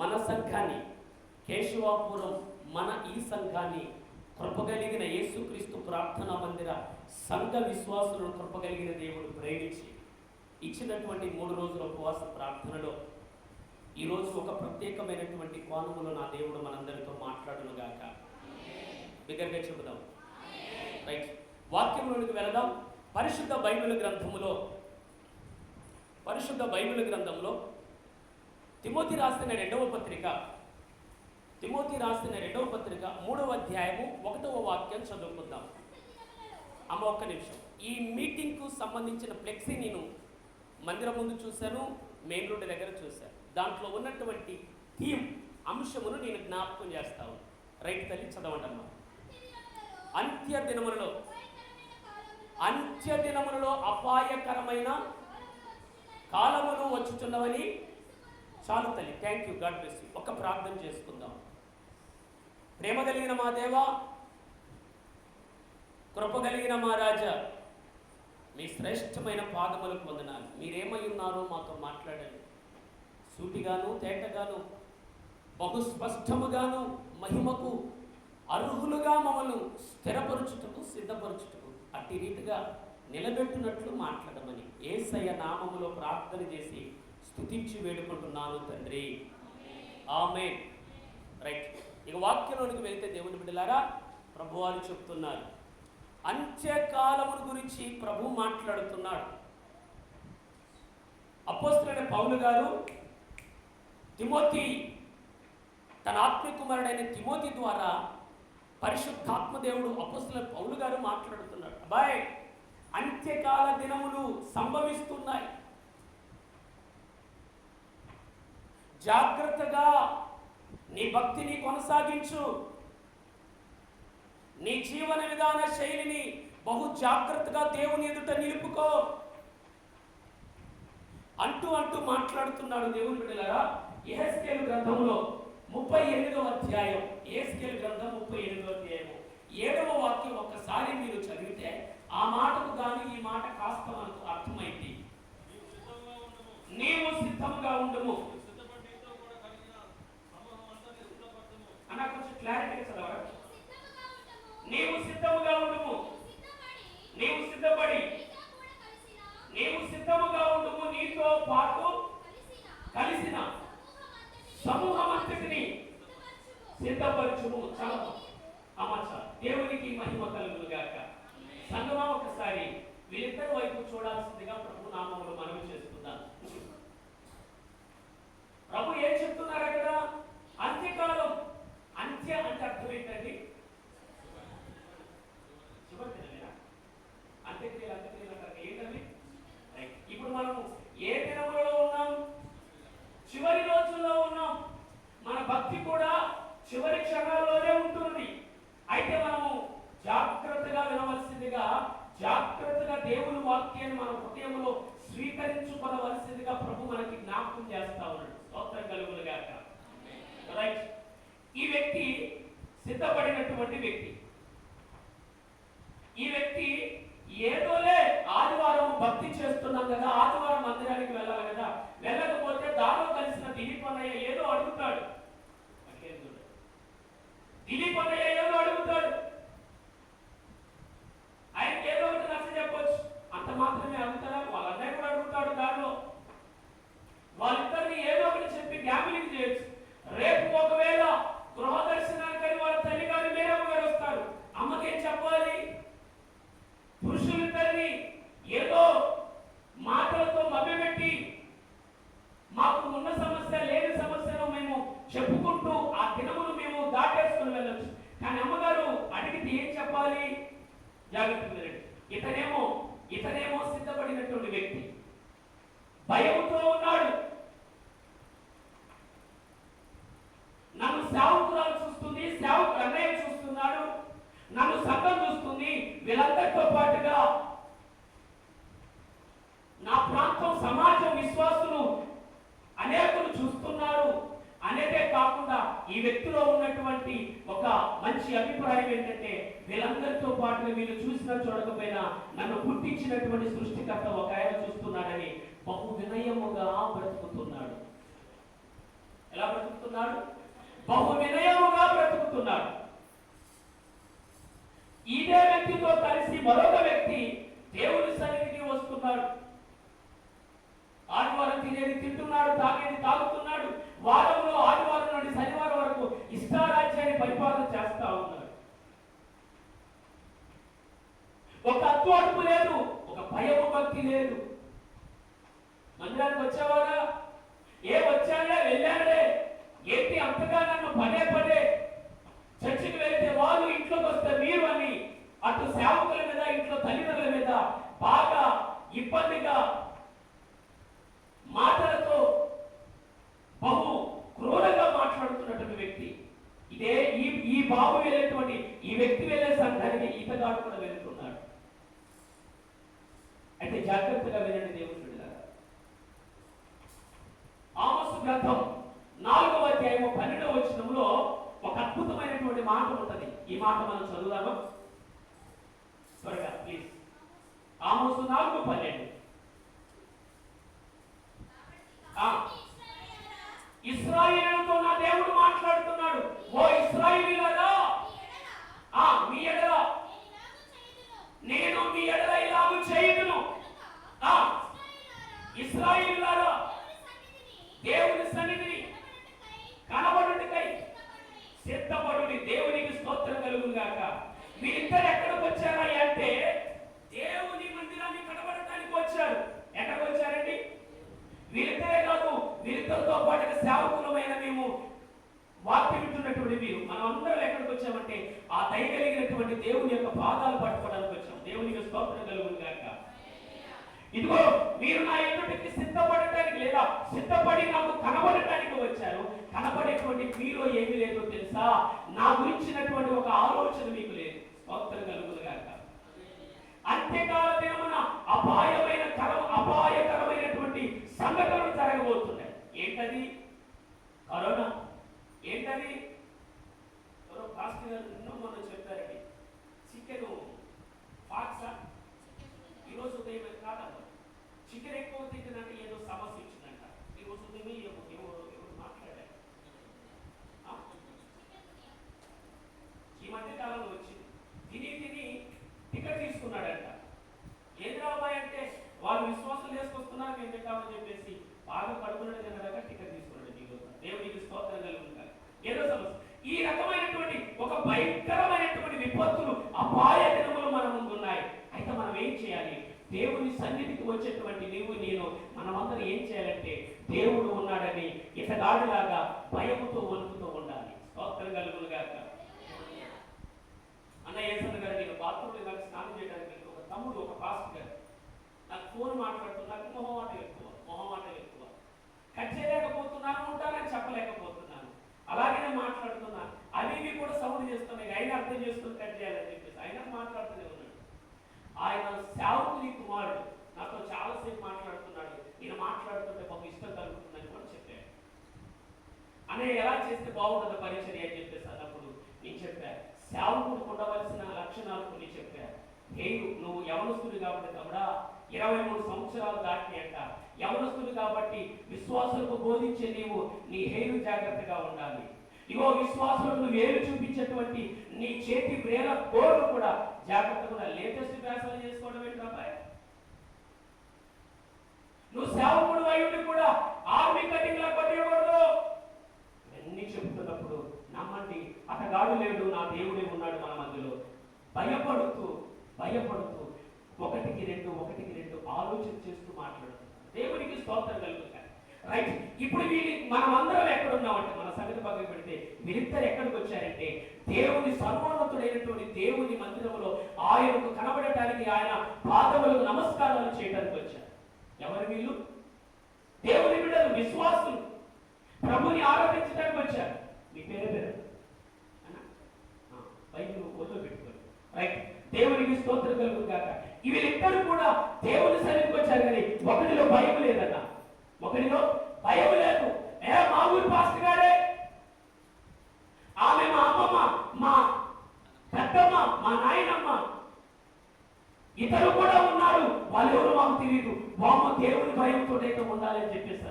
మన సంఘాన్ని కేశవాపురం మన ఈ సంఘాన్ని కృపగలిగిన యేసుక్రీస్తు ప్రార్థనా మందిర సంఘ విశ్వాసులను కృపగలిగిన దేవుడు ప్రేమించి ఇచ్చినటువంటి మూడు రోజుల ఉపవాస ప్రార్థనలో ఈరోజు ఒక ప్రత్యేకమైనటువంటి కోణములో నా దేవుడు మనందరితో మాట్లాడునుగాక. బిగ్గరగా చెబుదాం. రైట్ వాక్యంలోనికి వెళదాం. పరిశుద్ధ బైబిల్ గ్రంథములో పరిశుద్ధ బైబిల్ గ్రంథంలో తిమోతి రాసిన రెండవ పత్రిక. తిమోతి రాసిన రెండవ పత్రిక మూడవ అధ్యాయము ఒకటవ వాక్యం చదువుకుందాం. అమ్మ ఒక్క నిమిషం. ఈ మీటింగ్కు సంబంధించిన ఫ్లెక్సీ నేను మందిరం ముందు చూశాను మెయిన్ రోడ్డు దగ్గర చూశాను. దాంట్లో ఉన్నటువంటి థీమ్ అంశమును నేను జ్ఞాపకం చేస్తాను రైట్ తల్లి చదవటమ్మా అంత్య దినములలో అంత్య దినములలో అపాయకరమైన కాలములు వచ్చుచున్నవని చాలు తల్లి thank you God bless you ఒక ప్రార్థన చేసుకుందాం. ప్రేమ కలిగిన మా దేవా కృప కలిగిన మా రాజా మీ శ్రేష్టమైన పాదములకు వందనాలు. మీరేమై ఉన్నారో మాతో మాట్లాడండి. సూటిగాను తేటగాను బహుస్పష్టముగాను మహిమకు అర్హులుగా మమ్మల్ని స్థిరపరచుటకు సిద్ధపరచుటకు అట్టి రీతిగా నిలబెట్టినట్లు మాట్లాడమని ఏసయ్య నామములో ప్రార్థన చేసి స్తుతించి వేడుకుంటున్నాను తండ్రి. ఆమె రైట్. ఇక వాక్యంలోనికి వెళితే దేవుని బిడ్డలారా ప్రభువారు చెప్తున్నారు అంత్యకాలమును గురించి ప్రభు మాట్లాడుతున్నాడు. అపోస్తులైన పౌలు గారు తిమోతి తన ఆత్మకుమారుడైన తిమోతి ద్వారా పరిశుద్ధాత్మ దేవుడు అపోస్తుల పౌలు గారు మాట్లాడుతున్నాడు. అబ్బాయి అంత్యకాల దినములు సంభవిస్తున్నాయి. జాగ్రత్తగా నీ భక్తిని కొనసాగించు. నీ జీవన విధాన శైలిని బహు జాగ్రత్తగా దేవుని ఎదుట నిలుపుకో. అంటూ అంటూ మాట్లాడుతున్నాడు దేవుని బిడ్డలారా ఎహెస్కేల్ గ్రంథంలో ముప్పై ఎనిమిదవ అధ్యాయం ఏస్కేల్ గ్రంథం ముప్పై ఎనిమిదవ అధ్యాయం ఏడవ వాక్యం ఒక్కసారి మీరు చదివితే ఆ మాటకు గాను ఈ మాట కాస్త మనకు అర్థమైంది. నీవు సిద్ధంగా ఉండము. క్లారిటీగా చదవరా నీవు సిద్ధముగా ఉండము. నీవు సిద్ధపడి. నీవు సిద్ధముగా ఉండము. నీతో పాటు కలిసిన సమూహం అంతటిని సిద్ధపరచుము. చాలా అమర్చ దేవునికి మహిమ కలుగులు గాక. సంగమా ఒకసారి వీరిద్దరి వైపు చూడాల్సిందిగా ప్రభు నామములు మనవి చేస్తున్నాను ప్రభు ఏం చెప్తున్నారు అక్కడ అంత్యకాలం అంత్య అంటే అర్థం ఏంటండి చివరి దినమేనా అంత్యక్రియలు అంత్యక్రియలు అంటారు ఏంటవి రైట్. ఇప్పుడు మనం ఏ దినములలో ఉన్నాం చివరి రోజుల్లో ఉన్నాం మన భక్తి కూడా చివరి క్షణాల్లోనే ఉంటుంది అయితే మనము జాగ్రత్తగా వినవలసిందిగా జాగ్రత్తగా దేవుని వాక్యాన్ని మన హృదయంలో స్వీకరించుకోవలసిందిగా ప్రభు మనకి జ్ఞాపకం చేస్తా ఉన్నాడు స్తోత్రం కలుగులు గాక రైట్ ఈ వ్యక్తి సిద్ధపడినటువంటి వ్యక్తి ఈ వ్యక్తి ఏదోలే ఆదివారం భక్తి చేస్తున్నాం కదా ఆదివారం మందిరానికి వెళ్ళాలి కదా వెళ్ళకపోతే దానిలో కలిసిన దిలీప్ అన్నయ్య ఏదో అడుగుతాడు. అట్లేం దిలీప్ అన్నయ్య ఏదో అడుగుతాడు ఆయనకి ఏదో ఒకటి నచ్చ చెప్పొచ్చు అంత మాత్రమే అడుగుతారా వాళ్ళ అన్నయ్య కూడా అడుగుతాడు దారిలో వాళ్ళిద్దరిని ఏదో ఒకటి చెప్పి గ్యామిలింగ్ చేయొచ్చు రేపు ఒకవేళ గృహ దర్శనానికని వాళ్ళ తల్లి గారు మేరమ్మ గారు వస్తారు అమ్మకేం చెప్పాలి పురుషులిద్దరిని ఏదో మాటలతో మభ్యపెట్టి మాకు ఉన్న సమస్య లేని సమస్యను మేము చెప్పుకుంటూ ఆ దినమును మేము దాటేసుకుని వెళ్ళొచ్చు కానీ అమ్మగారు అడిగితే ఏం చెప్పాలి జాగ్రత్త వినండి ఇతనేమో ఇతనేమో సిద్ధపడినటువంటి వ్యక్తి. భయంతో ఉన్నాడు. నన్ను సేవకురాలు చూస్తుంది సేవకు అన్నయ్య చూస్తున్నాడు. నన్ను సంఘం చూస్తుంది. వీళ్ళందరితో పాటుగా నా ప్రాంతం సమాజం విశ్వాసులు అనేకులు చూస్తున్నారు. అనేదే కాకుండా ఈ వ్యక్తిలో ఉన్నటువంటి ఒక మంచి అభిప్రాయం ఏంటంటే వీళ్ళందరితో పాటు వీళ్ళు చూసినా చూడకపోయినా నన్ను పుట్టించినటువంటి సృష్టికర్త ఒక ఆయన చూస్తున్నాడని బహు వినయముగా బ్రతుకుతున్నాడు. ఎలా బ్రతుకుతున్నాడు బ్రతుకుతున్నాడు? బహు వినయముగా బ్రతుకుతున్నాడు. ఇదే వ్యక్తితో కలిసి మరొక వ్యక్తి దేవుని సన్నిధికి వస్తున్నాడు. ఆదివారం తినేది తింటున్నాడు తాగేది తాగుతున్నాడు. వారంలో ఆదివారం నుండి శనివారం వరకు ఇష్టారాజ్యాన్ని పరిపాలన చేస్తా ఉన్నాడు. ఒక అత్వాడుపు లేదు ఒక భయము భక్తి లేదు. మందిరానికి వచ్చేవారా? ఏ వచ్చాడే వెళ్ళాడే ఏంటి? అంతగా నన్ను పదే పదే చర్చికి వెళితే వాళ్ళు ఇంట్లోకి వస్తే మీరు అని అటు సేవకుల మీద ఇంట్లో తల్లిదండ్రుల మీద బాగా ఇబ్బందిగా మాటలతో బహు క్రూరంగా మాట్లాడుతున్నటువంటి వ్యక్తి. ఇదే ఈ ఈ బాబు వెళ్ళేటువంటి ఈ వ్యక్తి వెళ్ళే సంఘానికి ఈతగాడు కూడా వెళ్తున్నాడు. జాగ్రత్తగా వినండి దేవుడు బిడ్డలారా. గ్రంథం నాలుగవ అధ్యాయము పన్నెండవ వచనంలో ఒక అద్భుతమైనటువంటి మాట ఉంటుంది. ఈ మాట మనం చదువుదామా? త్వరగా ప్లీజ్ ఆమోసు నాలుగు పన్నెండు ఆ, ఇస్రాయేలుతో నా దేవుడు మాట్లాడుతున్నాడు ఓ ఇస్రాయేలీలారా ఆ మీ ఎడల నేను మీ ఎడల ఇలాగు చేయుదును ఆ ఇస్రాయేలీలారా దేవుని సన్నిధిని కనబడుటకై సిద్ధపడుడి దేవునికి స్తోత్రం కలుగును గాక మీరిద్దరు ఎక్కడికి వచ్చారా అంటే దేవుని మందిరాన్ని కనబడటానికి వచ్చారు ఎక్కడికి వచ్చారండి వీరిద్దరే కాదు ఇద్దరితో పాటుగా సేవకులమైన మేము వాక్య వింటున్నటువంటి మీరు మనం అందరం ఎక్కడికి వచ్చామంటే ఆ దయ కలిగినటువంటి దేవుని యొక్క పాదాలు పట్టుకోవడానికి వచ్చాం. దేవునికి స్తోత్రం కలుగును గాక. ఇదిగో మీరు నా ఎదుటికి సిద్ధపడటానికి లేదా సిద్ధపడి నాకు కనబడటానికి వచ్చారు. కనబడేటువంటి మీలో ఏమీ లేదో తెలుసా? నా గురించినటువంటి ఒక ఆలోచన మీకు లేదు. స్తోత్రం కలుగును గాక. అంత్యకాల దేవున అపాయం కరోనా ఏంటది? ఎవరో పాస్టర్ గారు నిన్న మొన్న చెప్పారండి. చికెన్ ఫాక్సా? ఈరోజు ఉదయం కాదమ్మ. చికెన్ ఎక్కువ తింటుందంటే ఏదో సమస్య ఇచ్చిందంట ఈరోజు ఉదయం ఏమో ఎవరు ఎవరు మాట్లాడారు. ఈ మధ్య కాలంలో వచ్చింది. తిని తిని టికెట్ తీసుకున్నాడంట. ఏం రాబాయ్ అంటే వాళ్ళు విశ్వాసం చేసుకొస్తున్నారు మేము కావాలని చెప్పేసి బాగా పడుకున్నాడు తినడాక టికెట్ తీసుకున్నాడు. దేవునికి స్తోత్రం కలుగుతారు ఏదో సమస్య. ఈ రకమైనటువంటి ఒక భయంకరమైనటువంటి విపత్తులు అపాయ దినములు మన ముందు ఉన్నాయి. అయితే మనం ఏం చేయాలి? దేవుని సన్నిధికి వచ్చేటువంటి నీవు నేను మనమందరం ఏం చేయాలంటే దేవుడు ఉన్నాడని ఇతగాడిలాగా భయముతో వణుకుతూ ఉండాలి స్తోత్రం కలుగును గాక అన్న ఏసన్న గారు నేను బాత్రూంలో నాకు స్నానం చేయడానికి వెళ్తే ఒక తమ్ముడు ఒక పాస్టర్ గారు నాకు ఫోన్ మాట్లాడుతూ నాకు మొహమాట ఎక్కువ మొహమాట ఎక్కువ కట్ చేయలేకపోతున్నాను ఉంటానని చెప్పలేకపోతున్నాను అలాగనే మాట్లాడుతున్నాను అవి ఇవి కూడా సౌండ్ చేస్తున్నాయి అయినా అర్థం చేసుకుని కట్ చేయాలని చెప్పేసి అయినా మాట్లాడుతూనే ఉన్నాడు ఆయన సేవకుని కుమారుడు నాతో చాలాసేపు మాట్లాడుతున్నాడు ఈయన మాట్లాడుతుంటే మాకు ఇష్టం కలుగుతుందని కూడా చెప్పాడు అనే ఎలా చేస్తే బాగుంటుంది పరిచర్య అని చెప్పేసి అన్నప్పుడు నేను చెప్పా సేవకుడు ఉండవలసిన లక్షణాలు కొన్ని చెప్పా. హేయు నువ్వు యవనస్తుడు కాబట్టి తమ్ముడా ఇరవై మూడు సంవత్సరాలు దాటినాయంట యవనస్తుడు కాబట్టి విశ్వాసులకు బోధించే నీవు నీ హేరు జాగ్రత్తగా ఉండాలి. ఇగో విశ్వాసులకు నువ్వు చూపించేటువంటి నీ చేతి వేల కోర్లు కూడా జాగ్రత్త కూడా లేటెస్ట్ వ్యాసాలు చేసుకోవడం ఏంటి అబ్బాయి నువ్వు సేవకుడు అయ్యుండి కూడా ఆర్మీ కటింగ్ లా కొట్టకూడదు నమ్మండి లేడు నా దేవుడే ఉన్నాడు మన మధ్యలో. భయపడుతూ భయపడుతూ ఒకటికి రెండు ఒకటికి రెండు ఆలోచన చేస్తూ మాట్లాడుతున్నాడు దేవుడికి స్తోత్రం కలుగుతాయి రైట్ ఇప్పుడు వీళ్ళు మనం అందరం ఎక్కడ ఉన్నామంటే మన సంగతి పక్కన పెడితే వీరిద్దరు ఎక్కడికి వచ్చారంటే దేవుని సర్వోన్నతుడైనటువంటి దేవుని మందిరంలో ఆయనకు కనబడటానికి ఆయన పాదములకు నమస్కారాలు చేయడానికి వచ్చారు. ఎవరు వీళ్ళు? దేవుని బిడ్డలు విశ్వాసులు. ప్రభుని ఆరాధించడానికి వచ్చారు. మీ పేరు పేరు? బైబిల్ ఒళ్ళో పెట్టుకోండి. రైట్ దేవునికి స్తోత్రం కలుగు కాక వీళ్ళిద్దరు కూడా దేవుని సన్నిధికి వచ్చారు కానీ ఒకటిలో భయం లేదన్న ఒకటిలో భయం లేదు. ఏ మా ఊరి పాస్టర్ గారే? ఆమె మా అమ్మమ్మ మా పెద్దమ్మ మా నాయనమ్మ. ఇతరు కూడా ఉన్నారు. వాళ్ళు ఎవరు మాకు తెలియదు బామ్మ దేవుని భయంతో ఉండాలని చెప్పేసి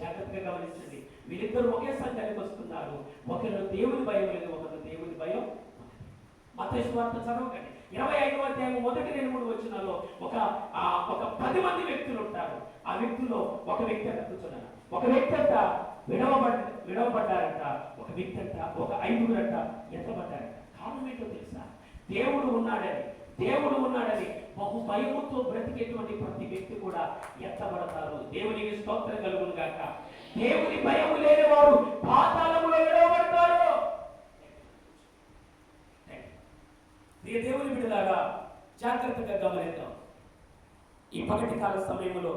జాగ్రత్తగా గమనించండి. వీళ్ళిద్దరు ఒకే వస్తున్నారు. ఒకరు దేవుని భయం లేదు ఒకరు దేవుని భయం మతేశ్వార్త చదవకండి. ఇరవై ఐదవ అధ్యాయం మొదటి రెండు మూడు వచ్చినాలో ఒక ఒక పది మంది వ్యక్తులు ఉంటారు. ఆ వ్యక్తుల్లో ఒక వ్యక్తి అంట కూర్చున్నారు ఒక వ్యక్తి అంట విడవబడ్డ విడవబడ్డారంట. ఒక వ్యక్తి అంట ఒక ఐదుగురంట ఎత్తబడ్డారంట కారణం ఏంటో తెలుసా? దేవుడు ఉన్నాడని దేవుడు ఉన్నాడని బహు భయముతో బ్రతికేటువంటి ప్రతి వ్యక్తి కూడా ఎత్తబడతారు. దేవునికి స్తోత్రం కలుగును గాక. దేవుని భయము లేని వారు పాతాళములో విడవబడతారు దేవుని బిడ్డలాగా జాగ్రత్తగా గమనిద్దాం. ఈ పగటి కాల సమయంలో